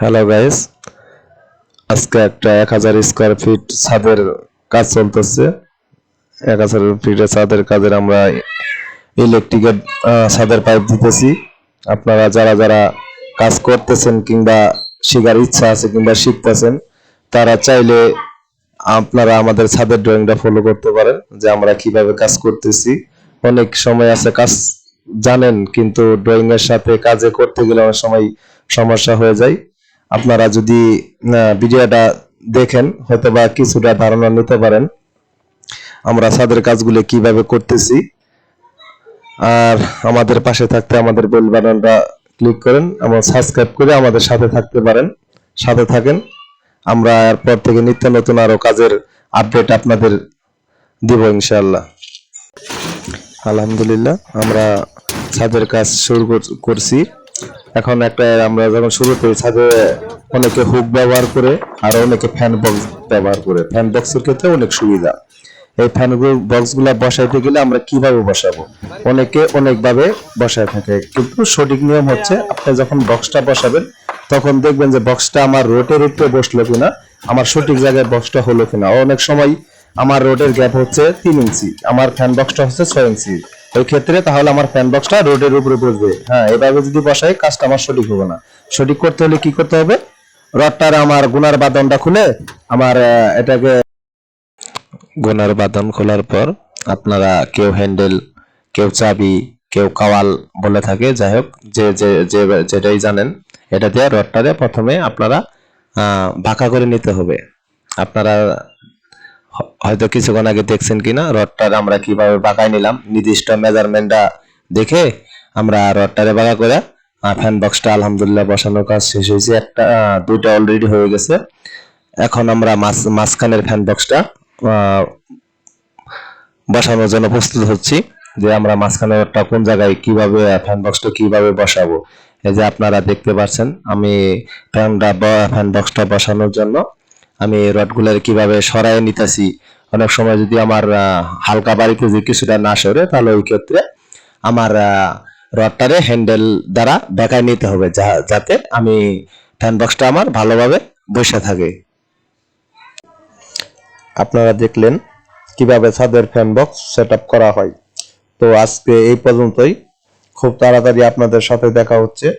Hello guys আজকে একটা এক হাজার স্কোয়ার ফিট ছাদের কাজ চলতেছে। এক হাজার ফিটের ছাদের কাজের আমরা ইলেকট্রিকের ছাদের পাইপ দিতেছি। আপনারা যারা যারা কাজ করতেছেন কিংবা শেখার ইচ্ছা আছে কিংবা শিখতেছেন, তারা চাইলে আপনারা আমাদের ছাদের ড্রয়িংটা ফলো করতে পারেন, যে আমরা কীভাবে কাজ করতেছি। অনেক সময় আছে কাজ জানেন, কিন্তু ড্রয়িং এর সাথে কাজে করতে গেলে অনেক সময় সমস্যা হয়ে যায়। আপনারা যদি ভিডিওটা দেখেন হয়তো বা কিছুটা ধারণা নিতে পারেন আমরা ছাদের কাজগুলো কীভাবে করতেছি। আর আমাদের পাশে থাকতে আমাদের বেল বাটনটা ক্লিক করেন এবং সাবস্ক্রাইব করে আমাদের সাথে থাকতে পারেন, সাথে থাকেন। আমরা এরপর থেকে নিত্য নতুন আরও কাজের আপডেট আপনাদের দিব ইনশাআল্লাহ। আলহামদুলিল্লাহ, আমরা ছাদের কাজ শুরু কর- করছি। এখন একটা আমরা যখন শুরু করি ছাদে অনেকে হুক ব্যবহার করে, আর অনেকে ফ্যান বক্স ব্যবহার করে। ফ্যান বক্সের ক্ষেত্রে অনেক সুবিধা। এই ফ্যান বক্সগুলা বসাইতে গেলে আমরা কীভাবে বসাবো? অনেকে অনেকভাবে বসায় থাকে। কিন্তু সঠিক নিয়ম হচ্ছে, আপনি যখন বক্সটা বসাবেন, তখন দেখবেন যে বক্সটা আমার রোটের উপরে বসল কিনা, আমার সঠিক জায়গায় বক্সটা হলো কিনা। অনেক সময় আমার রোডের গ্যাপ হচ্ছে তিন ইঞ্চি, আমার ফ্যান বক্সটা হচ্ছে ছয় ইঞ্চি। ওই ক্ষেত্রে তাহলে আমার ফ্যান বক্সটা রোডের উপরে বসবে। হ্যাঁ এভাবে যদি বসাই, কাজটা আমার সঠিক হবে না। সঠিক করতে হলে কি করতে হবে? রডটার আমার গুনার বাদনটা খুলে আমার এটাকে গুনার বাদন খোলার পর আপনারা কেউ হ্যান্ডেল কেউ চাবি, কেউ কাওয়াল বলে থাকে। যাই হোক, যে যে যেটাই জানেন, এটা দিয়ে রডটারে প্রথমে আপনারা বাঁকা করে নিতে হবে। আপনারা হয়তো কিছুক্ষণ আগে দেখছেন কিনা রডটার আমরা কীভাবে বাঁকায় নিলাম, নির্দিষ্ট মেজারমেন্টটা দেখে আমরা রডটারে বাঁকা করে ফ্যান বক্সটা আলহামদুলিল্লাহ বসানোর কাজ শেষ হয়েছে। একটা দুইটা অলরেডি হয়ে গেছে। এখন আমরা মাঝ মাঝখানের ফ্যান বক্সটা বসানোর জন্য প্রস্তুত হচ্ছি যে আমরা মাঝখানে রডটা কোন জায়গায় কীভাবে ফ্যান বক্সটা কীভাবে বসাবো। এই যে আপনারা দেখতে পাচ্ছেন, আমি ফ্যানটা ফ্যান বক্সটা বসানোর জন্য আমি রডগুলোর কীভাবে সরাই নিতেছি? অনেক সময় যদি আমার হালকা বাড়িতে যদি কিছুটা না সরে, তাহলে ওই ক্ষেত্রে আমার রডটারে হ্যান্ডেল দ্বারা বেঁকায় নিতে হবে, যা- যাতে আমি ফ্যান বক্সটা আমার ভালোভাবে বসে থাকে। আপনারা দেখলেন কীভাবে ছাদের ফ্যান বক্স সেট করা হয়। তো আজকে এই পর্যন্তই। খুব তাড়াতাড়ি আপনাদের সাথে দেখা হচ্ছে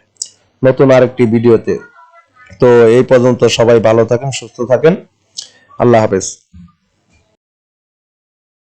নতুন আরেকটি ভিডিওতে। তো এই পর্যন্ত সবাই ভালো থাকেন সুস্থ থাকেন। আল্লাহ হাফেজ।